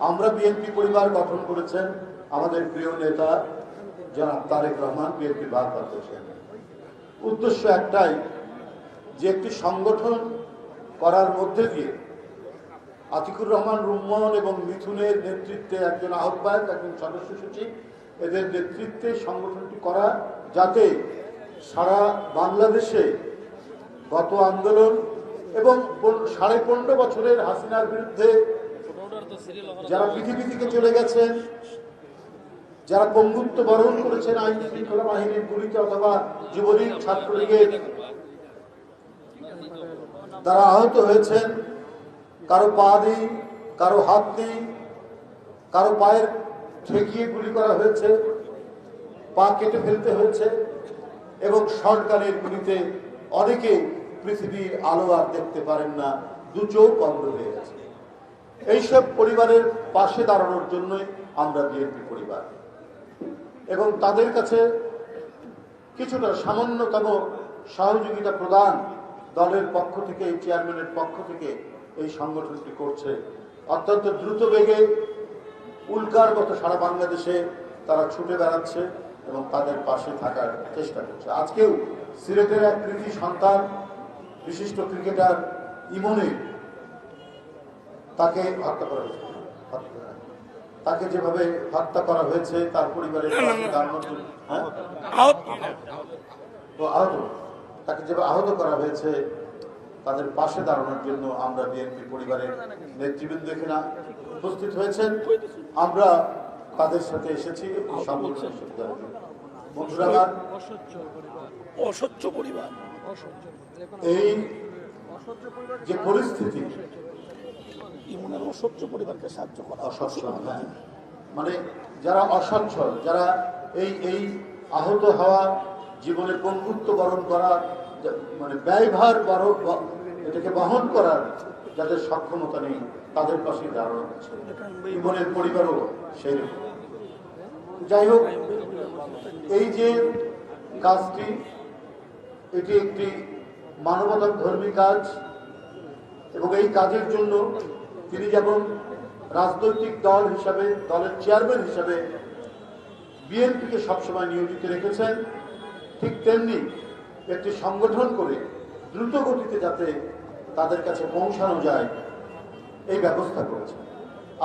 আমরা বিএনপি পরিবার গঠন করেছেন আমাদের প্রিয় নেতা জনাব তারেক রহমান, বিএনপি ভারপ্রাপ্ত উদ্দেশ্য একটাই, যে একটি সংগঠন করার মধ্যে দিয়ে আতিকুর রহমান, রুম্মন এবং মিথুনের নেতৃত্বে একজন আহ্বায়ক, একজন সদস্য সচিব, এদের নেতৃত্বে সংগঠনটি করা, যাতে সারা বাংলাদেশে গত আন্দোলন এবং সাড়ে পনেরো বছরের হাসিনার বিরুদ্ধে যারা পৃথিবী থেকে চলে গেছেন, যারা পঙ্গুত্ব বরণ করেছেন আইন শৃঙ্খলা বাহিনীর গুলিতে অথবা যুবলীগ ছাত্রলীগের তারা আহত হয়েছেন, কারও পা নেই কারও হাত নেই কারও পায়ের ঠেকিয়ে গুলি করা হয়েছে, পা কেটে ফেলতে হয়েছে এবং সরকারের গুলিতে অনেকে পৃথিবীর আলো আর দেখতে পারেন না, দু চোখ বন্ধ হয়ে গেছে। এইসব পরিবারের পাশে দাঁড়ানোর জন্যই আমরা বিএনপি পরিবার। এবং তাদের কাছে কিছুটা সামান্যতম সহযোগিতা প্রদান দলের পক্ষ থেকে এই চেয়ারম্যানের পক্ষ থেকে এই সংগঠনটি করছে। অত্যন্ত দ্রুত বেগে উল্কার মতো সারা বাংলাদেশে তারা ছুটে বেড়াচ্ছে এবং তাদের পাশে থাকার চেষ্টা করছে। আজকেও সিলেটের এক কৃতি সন্তান, বিশিষ্ট ক্রিকেটার ইমনে তাকে হত্যা করা হয়েছে। তাকে যেভাবে হত্যা করা হয়েছে তার পরিবারের হ্যাঁ? আহত। তাকে যেভাবে আহত করা হয়েছে তাদের পাশে দাঁড়ানোর জন্য আমরা বিএনপি পরিবারের নেতৃবৃন্দ এখানে উপস্থিত হয়েছেন। আমরা তাদের সাথে এসেছি। বন্ধুরা অসহ্য পরিবার। এই যে পরিস্থিতি ইমনের অসহ্য পরিবারকে সাহায্য করা অসচ্ছল হ্যাঁ। মানে যারা অসচ্ছল, যারা এই এই আহত হওয়া, জীবনে পঙ্গুত্ব বরণ করা মানে ব্যয়ভার এটাকে বহন করার যাদের সক্ষমতা নেই, তাদের পাশে দাঁড়ানো হচ্ছে জীবনের পরিবারও সেই। যাই হোক, এই যে কাজটি, এটি একটি মানবতা ধর্মী কাজ, এবং এই কাজের জন্য তিনি যেমন রাজনৈতিক দল হিসাবে, দলের চেয়ারম্যান হিসাবে বিএনপিকে সবসময় নিয়োজিত রেখেছেন, ঠিক তেমনি একটি সংগঠন করে দ্রুত গতিতে যাতে তাদের কাছে পৌঁছানো যায়, এই ব্যবস্থা করেছেন।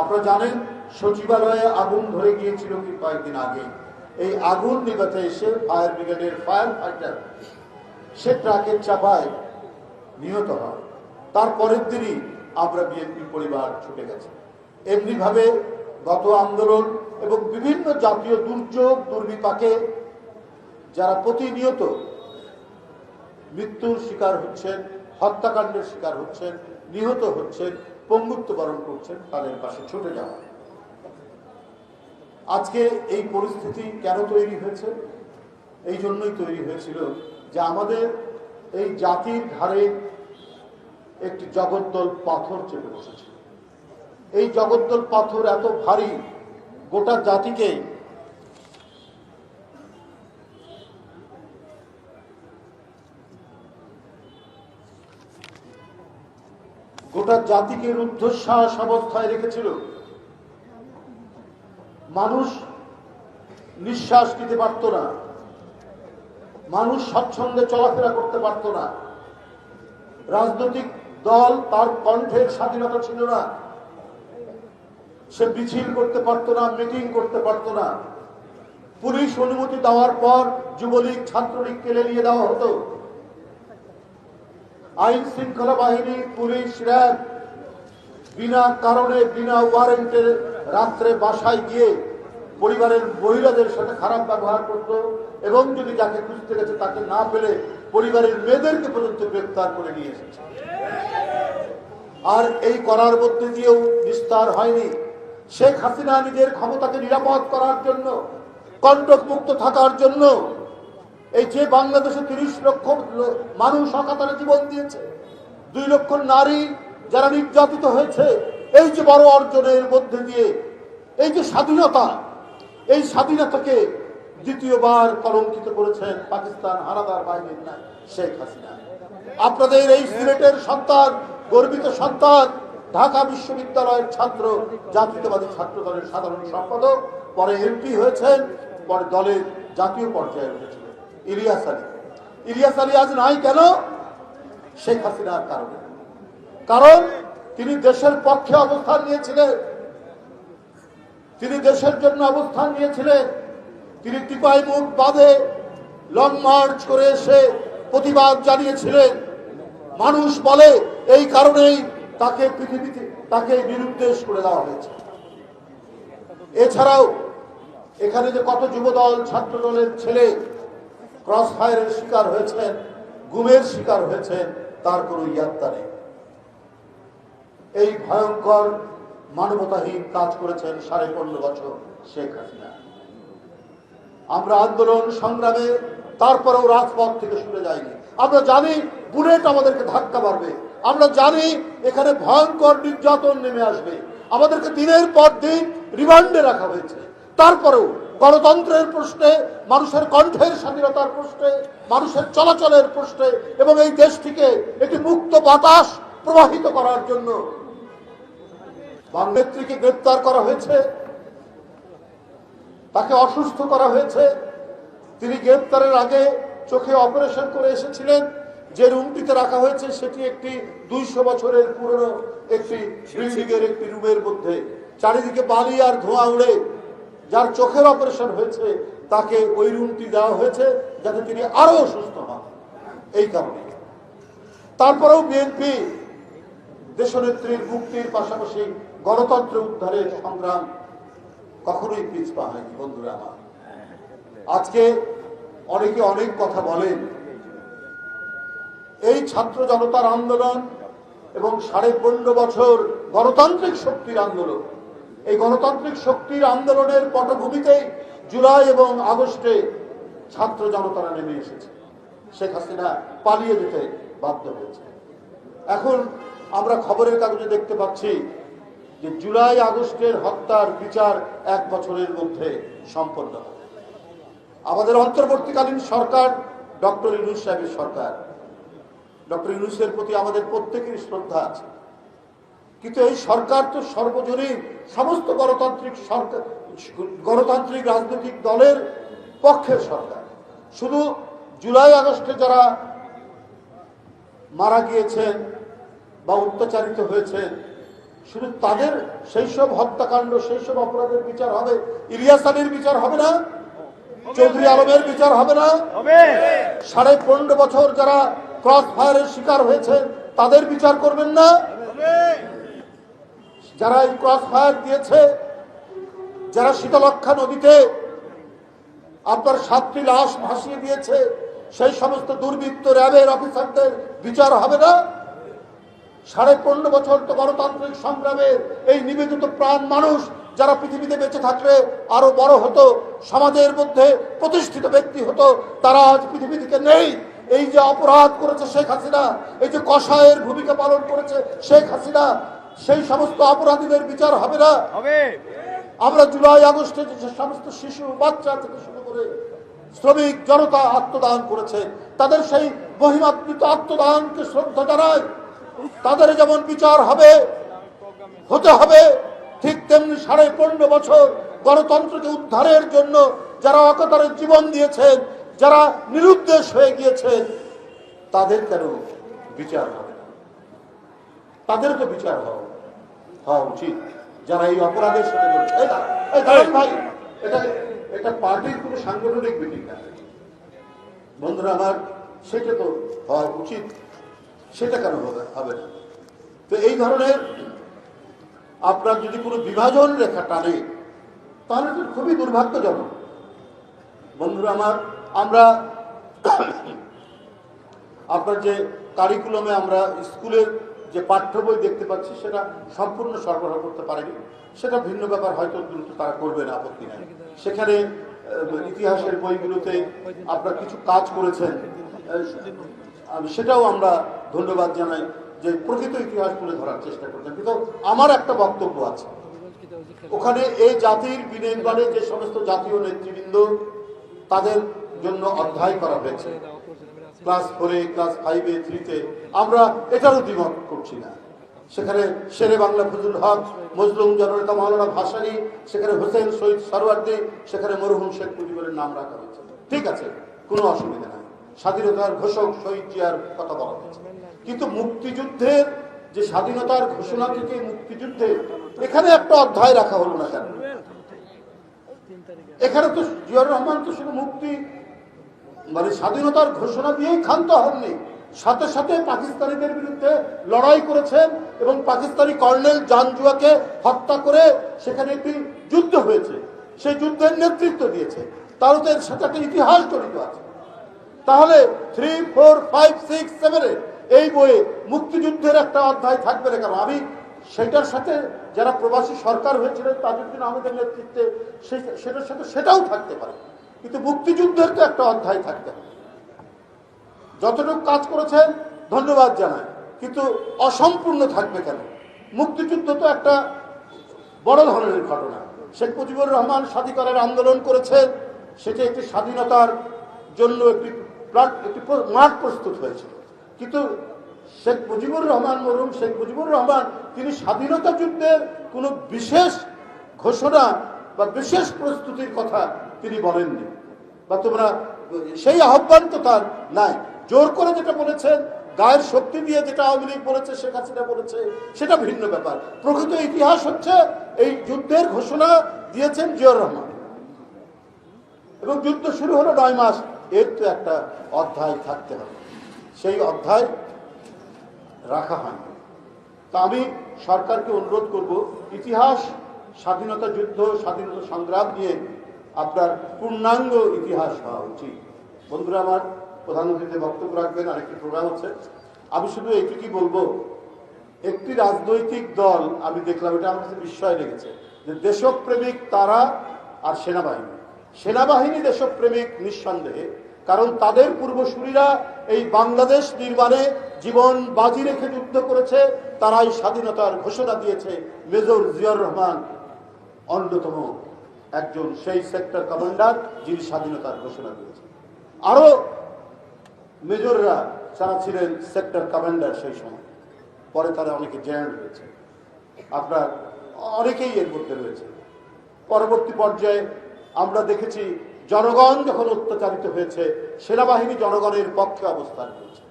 আপনারা জানেন, সচিবালয়ে আগুন ধরে গিয়েছিল কি কয়েকদিন আগে। এই আগুন নিভাতে এসে ফায়ার ব্রিগেডের ফায়ার ফাইটার সে ট্রাকের চাপায় নিহত হয় তারপরের দিনই আমরা বিএনপি পরিবার ছুটে গেছে। এমনিভাবে গত আন্দোলন এবং বিভিন্ন জাতীয় দুর্যোগ, দুর্বিপাকে যারা প্রতিনিয়ত মৃত্যুর শিকার হচ্ছেন, হত্যাকাণ্ডের শিকার হচ্ছেন, নিহত হচ্ছেন, পঙ্গুত্ব বরণ করছেন, তাদের পাশে ছুটে যাওয়া। আজকে এই পরিস্থিতি কেন তৈরি হয়েছে? এই জন্যই তৈরি হয়েছিল যে আমাদের এই জাতির ঘাড়ে একটি জগদ্দল পাথর চেপে বসেছে এই জগদ্দল পাথর এত ভারী, গোটা জাতিকে গোটা জাতিকে রুদ্ধশ্বাস অবস্থায় রেখেছিল। মানুষ নিঃশ্বাস নিতে পারত না। মানুষ স্বচ্ছন্দে চলাফেরা করতে পারত না। রাজনৈতিক দল তার কণ্ঠের স্বাধীনতা ছিল না। সে মিছিল করতে পারত না, মিটিং করতে পারত না। পুলিশ অনুমতি দেওয়ার পর যুবলীগ ছাত্রলীগ কেলে নিয়ে দেওয়া হতো। আইন শৃঙ্খলা বাহিনী, পুলিশ, র্যাব, বিনা কারণে, বিনা ওয়ারেন্টে রাত্রে বাসায় গিয়ে পরিবারের মহিলাদের সাথে খারাপ ব্যবহার করত এবং যদি যাকে খুঁজতে গেছে তাকে না পেলে পরিবারের মেয়েদেরকে পর্যন্ত গ্রেপ্তার করে নিয়ে এসেছে। আর এই করার মধ্যে দিয়েও বিস্তার হয়নি। শেখ হাসিনা নিজের ক্ষমতাকে নিরাপদ করার জন্য কণ্টক মুক্ত থাকার জন্য, এই যে বাংলাদেশে তিরিশ লক্ষ মানুষ অকাতারে জীবন দিয়েছে, দুই লক্ষ নারী যারা নির্যাতিত হয়েছে, এই যে বড় অর্জনের মধ্যে দিয়ে, এই যে স্বাধীনতা এই স্বাধীনতাকে দ্বিতীয়বার কলঙ্কিত করেছেন পাকিস্তান হানাদার বাহিনীর নাই শেখ হাসিনা। আপনাদের এই সিলেটের সন্তান, গর্বিত সন্তান, ঢাকা বিশ্ববিদ্যালয়ের ছাত্র, জাতীয়তাবাদী ছাত্র দলের সাধারণ সম্পাদক, পরে এমপি হয়েছেন, পরে দলের জাতীয় পর্যায়ে উঠেছিলেন ইলিয়াস আলী। ইলিয়াস আলী আজ নাই কেন? শেখ হাসিনার কারণে। কারণ তিনি দেশের পক্ষে অবস্থান নিয়েছিলেন। তিনি দেশের জন্য অবস্থান নিয়েছিলেন। তিনি টিপাই মুখ বাদে লং মার্চ করে এসে প্রতিবাদ জানিয়েছিলেন। মানুষ বলে, এই কারণেই তাকে পৃথিবীতে, তাকে নিরুদ্দেশ করে দেওয়া হয়েছে। এছাড়াও এখানে যে কত যুবদল ছাত্র দলের ছেলে ক্রস ফায়ারের শিকার হয়েছেন, গুমের শিকার হয়েছেন, তার কোনো ইয়াত্তা নেই। এই ভয়ঙ্কর মানবতাহীন কাজ করেছেন সাড়ে পনেরো বছর শেখ হাসিনা। আমরা আন্দোলন সংগ্রামে তারপরেও রাজপথ থেকে সরে যাইনি। আমরা জানি বুলেট আমাদেরকে ধাক্কা মারবে। আমরা জানি এখানে ভয়ঙ্কর নির্যাতন নেমে আসবে। আমাদেরকে দিনের পর দিন রিমান্ডে রাখা হয়েছে। তারপরেও গণতন্ত্রের প্রশ্নে, মানুষের কণ্ঠের স্বাধীনতার প্রশ্নে, মানুষের চলাচলের প্রশ্নে এবং এই দেশটিকে একটি মুক্ত বাতাস প্রবাহিত করার জন্য বাংলাদেশকে গ্রেপ্তার করা হয়েছে। তাকে অসুস্থ করা হয়েছে। তিনি গ্রেপ্তারের আগে চোখে অপারেশন করে এসেছিলেন। যে রুমটিতে রাখা হয়েছে সেটি একটি দুইশো বছরের পুরনো একটি বিল্ডিং এর একটি রুমের মধ্যে। চারিদিকে বালি আর ধোঁয়া উড়ে যার চোখের অপারেশন হয়েছে, তাকে ওই রুমটি দেওয়া হয়েছে যাতে তিনি আরও অসুস্থ হন। এই কারণে। তারপরেও বিএনপি দেশনেত্রীর মুক্তির পাশাপাশি গণতন্ত্র উদ্ধারের সংগ্রাম কখনোই পিছপা হয়নি, বন্ধুরা আমার। আজকে অনেকে অনেক কথা বলেন। এই ছাত্র জনতার আন্দোলন এবং সাড়ে পনেরো বছর গণতান্ত্রিক শক্তির আন্দোলন, এই গণতান্ত্রিক শক্তির আন্দোলনের পটভূমিতে জুলাই এবং আগস্টে ছাত্র জনতারা নেমে এসেছে। শেখ হাসিনা পালিয়ে যেতে বাধ্য হয়েছে। এখন আমরা খবরের কাগজে দেখতে পাচ্ছি যে জুলাই আগস্টের হত্যার বিচার এক বছরের মধ্যে সম্পন্ন হবে। আমাদের অন্তর্বর্তীকালীন সরকার ডক্টর ইউনুস সাহেবের সরকার। ডক্টর ইউনুসের প্রতি আমাদের প্রত্যেকেরই শ্রদ্ধা আছে। কিন্তু এই সরকার তো সর্বজনীন সমস্ত গণতান্ত্রিক সরকার, গণতান্ত্রিক রাজনৈতিক দলের পক্ষের সরকার। শুধু জুলাই আগস্টে যারা মারা গিয়েছেন বা অত্যাচারিত হয়েছেন শুধু তাদের সেই সব হত্যাকাণ্ড সেই সব অপরাধের বিচার হবে। ইলিয়াস আলীর বিচার হবে না? চৌধুরী আলমের বিচার হবে না? সাড়ে পনেরো বছর যারা ক্রস ফায়ারের শিকার হয়েছে তাদের বিচার করবেন না? যারা এই ক্রস ফায়ার দিয়েছে যারা শীতলক্ষা নদীতে আপনার সাতটি লাশ ভাসিয়ে দিয়েছে সেই সমস্ত দুর্বৃত্ত র্যাবের অফিসারদের বিচার হবে না? সাড়ে পনেরো বছর তো গণতান্ত্রিক সংগ্রামের এই নিবেদিত প্রাণ মানুষ যারা পৃথিবীতে বেঁচে থাকলে আরও বড় হতো সমাজের মধ্যে প্রতিষ্ঠিত ব্যক্তি হতো তারা আজ পৃথিবী থেকে নেই। এই যে অপরাধ করেছে শেখ হাসিনা এই যে কষায়ের ভূমিকা পালন করেছে শেখ হাসিনা সেই সমস্ত অপরাধীদের বিচার হবে না। হবে। আমরা জুলাই আগস্টে যে সমস্ত শিশু বাচ্চা থেকে শুরু করে শ্রমিক জনতা আত্মদান করেছে তাদের সেই মহিমাত্মিত আত্মদানকে শ্রদ্ধা জানায় তাদের যেমন বিচার হবে, হতে হবে, ঠিক তেমনি সাড়ে পনেরো বছর গণতন্ত্রকে উদ্ধারের জন্য যারা অকতারের জীবন দিয়েছেন, যারা নিরুদ্দেশ হয়ে গিয়েছেন, তাদের কেন বিচার হবে? তাদের তো বিচার হওয়া হওয়া উচিত। যারা এই অপরাধের সাথে ভাই, এটা পার্টির কোনো সাংগঠনিক বন্ধুরা, আমার সেটা তো হওয়া উচিত। সেটা কেন হবে? হবে না। তো এই ধরনের আপনার যদি কোনো বিভাজন রেখা টানে, তাহলে তো খুবই দুর্ভাগ্যজনক। বন্ধুরা আমার, আমরা আপনার যে কারিকুলামে আমরা স্কুলের যে পাঠ্য বই দেখতে পাচ্ছি, সেটা সম্পূর্ণ সরবরাহ করতে পারেনি। সেটা ভিন্ন ব্যাপার, হয়তো দ্রুত তারা করবে না, আপত্তি নাই। সেখানে ইতিহাসের বইগুলোতে আপনার কিছু কাজ করেছেন। সেটাও আমরা ধন্যবাদ জানাই যে প্রকৃত ইতিহাস তুলে ধরার চেষ্টা করছেন। কিন্তু আমার একটা বক্তব্য আছে। ওখানে এই জাতির বিনির্মাণে যে সমস্ত জাতীয় নেতৃবৃন্দ তাদের জন্য অধ্যায় করা হয়েছে। ক্লাস ফোরে, ক্লাস ফাইভে, থ্রিতে আমরা এটারও দ্বিমত করছি না। সেখানে শেরে বাংলা ফজুল হক, মজলুম জননেতা মাওলানা ভাসানী, সেখানে হোসেন শহীদ সরওয়ার্দি সেখানে মরহুম শেখ মুজিবুরের নাম রাখা হয়েছে। ঠিক আছে, কোনো অসুবিধা স্বাধীনতার ঘোষক শহীদ জিয়ার কথা বলা হয়েছে। কিন্তু মুক্তিযুদ্ধের যে স্বাধীনতার ঘোষণা থেকে মুক্তিযুদ্ধে এখানে একটা অধ্যায় রাখা হলো না কেন? এখানে তো জিয়াউর রহমান তো শুধু মুক্তি মানে স্বাধীনতার ঘোষণা দিয়েই ক্ষান্ত হননি। সাথে সাথে পাকিস্তানিদের বিরুদ্ধে লড়াই করেছেন এবং পাকিস্তানি কর্নেল জানজুয়াকে হত্যা করে সেখানে একটি যুদ্ধ হয়েছে। সেই যুদ্ধের নেতৃত্ব দিয়েছে। তারও তো এর সাথে একটা ইতিহাস জড়িত আছে। তাহলে থ্রি ফোর ফাইভ সিক্স সেভেনে এই বইয়ে মুক্তিযুদ্ধের একটা অধ্যায় থাকবে না কেন আমি সেটার সাথে যারা প্রবাসী সরকার হয়েছিলেন তাজউদ্দিন আহমেদের নেতৃত্বে সেটার সাথে সেটাও থাকতে পারে। কিন্তু মুক্তিযুদ্ধের তো একটা অধ্যায় থাকতে হবে যতটুকু কাজ করেছেন, ধন্যবাদ জানাই। কিন্তু অসম্পূর্ণ থাকবে কেন? মুক্তিযুদ্ধ তো একটা বড় ধরনের ঘটনা। শেখ মুজিবুর রহমান স্বাধিকারের আন্দোলন করেছেন, সেটি একটি স্বাধীনতার জন্য একটি একটি মাঠ প্রস্তুত হয়েছিল। কিন্তু শেখ মুজিবুর রহমান মরুম শেখ মুজিবুর রহমান, তিনি স্বাধীনতা যুদ্ধের কোনো বিশেষ ঘোষণা বা বিশেষ প্রস্তুতির কথা তিনি বলেননি। বা তোমরা, সেই আহ্বান তো তার নাই। জোর করে যেটা বলেছেন, গায়ের শক্তি দিয়ে যেটা আওয়ামী লীগ বলেছে, শেখ হাসিনা বলেছে, সেটা ভিন্ন ব্যাপার। প্রকৃত ইতিহাস হচ্ছে, এই যুদ্ধের ঘোষণা দিয়েছেন জিয়র রহমান। এবং যুদ্ধ শুরু হলো নয় মাস এর তো একটা অধ্যায় থাকতে হবে সেই অধ্যায় রাখা হয় তা আমি সরকারকে অনুরোধ করব, ইতিহাস, স্বাধীনতা যুদ্ধ, স্বাধীনতা সংগ্রাম নিয়ে আপনার পূর্ণাঙ্গ ইতিহাস হওয়া উচিত। বন্ধুরা আমার, প্রধানমন্ত্রীতে বক্তব্য রাখবেন, আরেকটি প্রোগ্রাম হচ্ছে। আমি শুধু এইটুকুই বলব, একটি রাজনৈতিক দল, আমি দেখলাম, এটা আমার কাছে বিস্ময় লেগেছে, যে দেশপ্রেমিক তারা আর সেনাবাহিনী। সেনাবাহিনী দেশপ্রেমিক নিঃসন্দেহে, কারণ তাদের পূর্বসূরীরা এই বাংলাদেশ নির্মাণে জীবন বাজি রেখে যুদ্ধ করেছে, তারাই স্বাধীনতার ঘোষণা দিয়েছে মেজর জিয়াউর রহমান, অন্যতম একজন সেই সেক্টর কমান্ডার যিনি স্বাধীনতার ঘোষণা দিয়েছেন। আরও মেজররা যারা ছিলেন সেক্টর কমান্ডার সেই সময়, পরে তারা অনেকে জয়েন্ট হয়েছে আপনার অনেকেই এর মধ্যে রয়েছে। পরবর্তী পর্যায়ে আমরা দেখেছি জনগণ যখন অত্যাচারিত হয়েছে, সেনাবাহিনী জনগণের পক্ষে অবস্থান করেছে।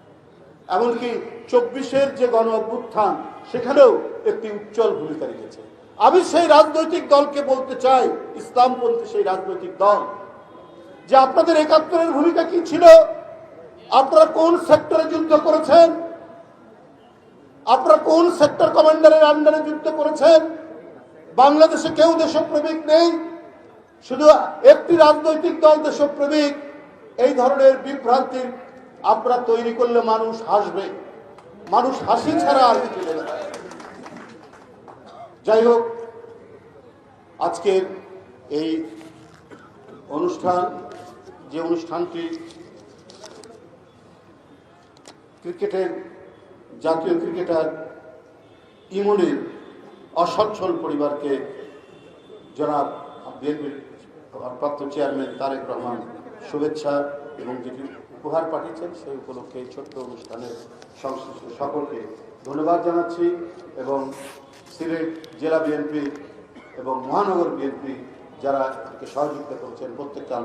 এমনকি চব্বিশের যে গণ অভ্যুত্থান, সেখানেও একটি উজ্জ্বল ভূমিকা রেখেছে। আমি সেই রাজনৈতিক দলকে বলতে চাই, ইসলামপন্থী সেই রাজনৈতিক দল, যে আপনাদের একাত্তরের ভূমিকা কি ছিল? আপনারা কোন সেক্টরে যুদ্ধ করেছেন? আপনারা কোন সেক্টর কমান্ডারের আন্ডারে যুদ্ধ করেছেন? বাংলাদেশে কেউ দেশপ্রেমিক নেই? শুধু একটি রাজনৈতিক দল দেশপ্রেমিক এই ধরনের বিভ্রান্তির আপনারা তৈরি করলে মানুষ হাসবে। মানুষ হাসি ছাড়া আর কিছু যাই হোক, আজকের এই অনুষ্ঠান, যে অনুষ্ঠানটি ক্রিকেটের, জাতীয় ক্রিকেটার ইমনের অসচ্ছল পরিবারকে জনাব বিএনপির ভারপ্রাপ্ত চেয়ারম্যান তারেক রহমান শুভেচ্ছা এবং যেটি উপহার পাঠিয়েছেন, সেই উপলক্ষে এই ছোট্ট অনুষ্ঠানের সংশ্লিষ্ট সকলকে ধন্যবাদ জানাচ্ছি এবং সিলেট জেলা বিএনপি এবং মহানগর বিএনপি যারা সহযোগিতা করছেন প্রত্যেকটা